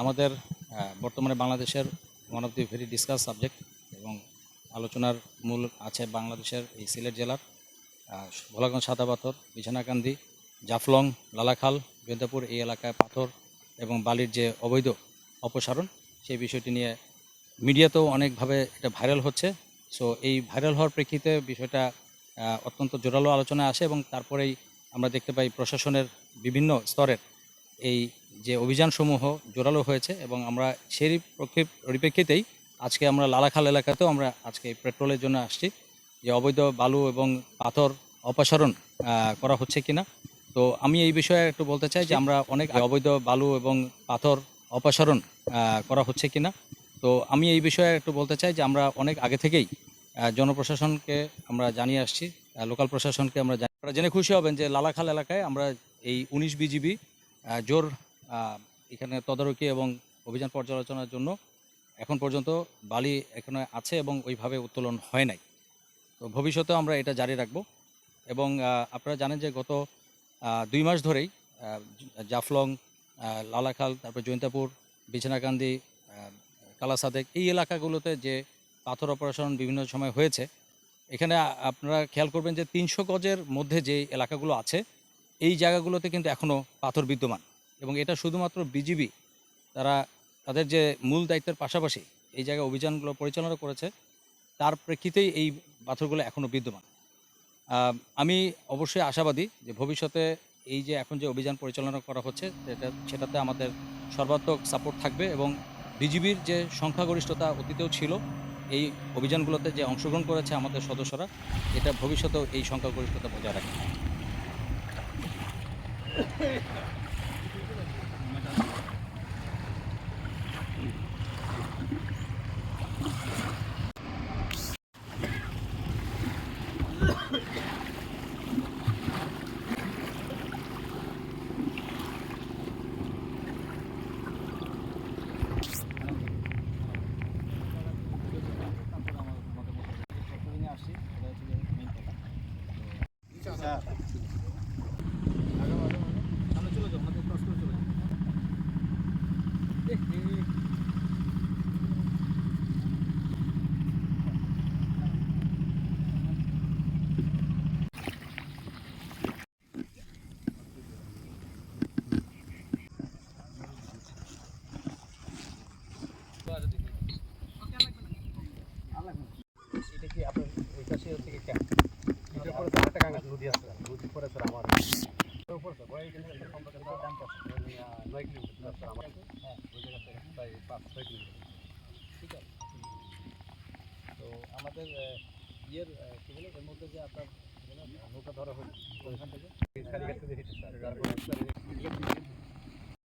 আমাদের বর্তমানে বাংলাদেশের one of the very discuss subject এবং আলোচনার মূল আছে বাংলাদেশের এই সিলেট জেলার ভোলাগঞ্জ সাদা পাথর, বিছানাকান্দি, জাফলং, লালাখাল বেদাপুর এই এলাকায় পাথর এবং বালির যে অবৈধ অপসারণ সেই বিষয়টি নিয়ে মিডিয়াতেও অনেকভাবে এটা ভাইরাল হচ্ছে। সো এই ভাইরাল হওয়ার প্রেক্ষিতে বিষয়টা অত্যন্ত জোরালো আলোচনায় আসে এবং তারপরেই আমরা দেখতে পাই প্রশাসনের বিভিন্ন স্তরের এই যে অভিযানসমূহ জোরালো হয়েছে এবং আমরা সেই প্রক্ষে- পরিপ্রেক্ষিতেই আজকে আমরা লালাখাল এলাকাতেও আমরা আজকে পেট্রোলের জন্য আসছি। যে অবৈধ বালু এবং পাথর অপসারণ করা হচ্ছে কিনা? তো আমি এই বিষয়ে একটু বলতে চাই যে আমরা অনেক অবৈধ বালু এবং পাথর অপসারণ করা হচ্ছে কিনা? তো আমি এই বিষয়ে একটু বলতে চাই যে আমরা অনেক আগে থেকেই জনপ্রশাসনকে আমরা জানিয়ে আসছি লোকাল প্রশাসনকে আমরা জানি- জেনে খুশি হবেন যে লালাখাল এলাকায় আমরা এই উনিশ বিজিবি জোর এখানে তদারকি এবং অভিযান পর্যালোচনার জন্য এখন পর্যন্ত বালি এখানে আছে এবং ওইভাবে উত্তোলন হয় নাই। তো ভবিষ্যতেও আমরা এটা জারি রাখব এবং আপনারা জানেন যে গত দুই মাস ধরেই জাফলং লালাখাল, তারপর জৈন্তাপুর, বিছানাকান্দি কালাসাদেক এই এলাকাগুলোতে যে পাথর অপারেশন বিভিন্ন সময় হয়েছে, এখানে আপনারা খেয়াল করবেন যে তিনশো গজের মধ্যে যে এলাকাগুলো আছে, এই জায়গাগুলোতে কিন্তু এখনও পাথর বিদ্যমান। এবং এটা শুধুমাত্র বিজিবি, তারা তাদের যে মূল দায়িত্বের পাশাপাশি এই জায়গায় অভিযানগুলো পরিচালনা করেছে, তার প্রেক্ষিতেই এই পাথরগুলো এখনও বিদ্যমান। আমি অবশ্যই আশাবাদী যে ভবিষ্যতে এই যে এখন যে অভিযান পরিচালনা করা হচ্ছে, সেটা, সেটাতে আমাদের সর্বাত্মক সাপোর্ট থাকবে এবং বিজিবির যে সংখ্যাগরিষ্ঠতা অতীতেও ছিল, এই অভিযানগুলোতে যে অংশগ্রহণ করেছে আমাদের সদস্যরা, এটা ভবিষ্যতেও এই সংখ্যাগরিষ্ঠতা বজায় রাখবে। এটা কি আপনার ওই পাশে হচ্ছে কি ক্যাম্প এটার পরে স্যার একটা গাঙ্গা নদী আছে নদীর পরে স্যার আমার। নয় কিলোমিটার স্যার আমার। হ্যাঁ ওই জায়গা প্রায় পাঁচ, ছয় কিলোমিটার। ঠিক আছে? তো আমাদের ইয়ের কী বলে, এর মধ্যে যে আপনার নৌকা ধরা হয়েছে ওইখান থেকে।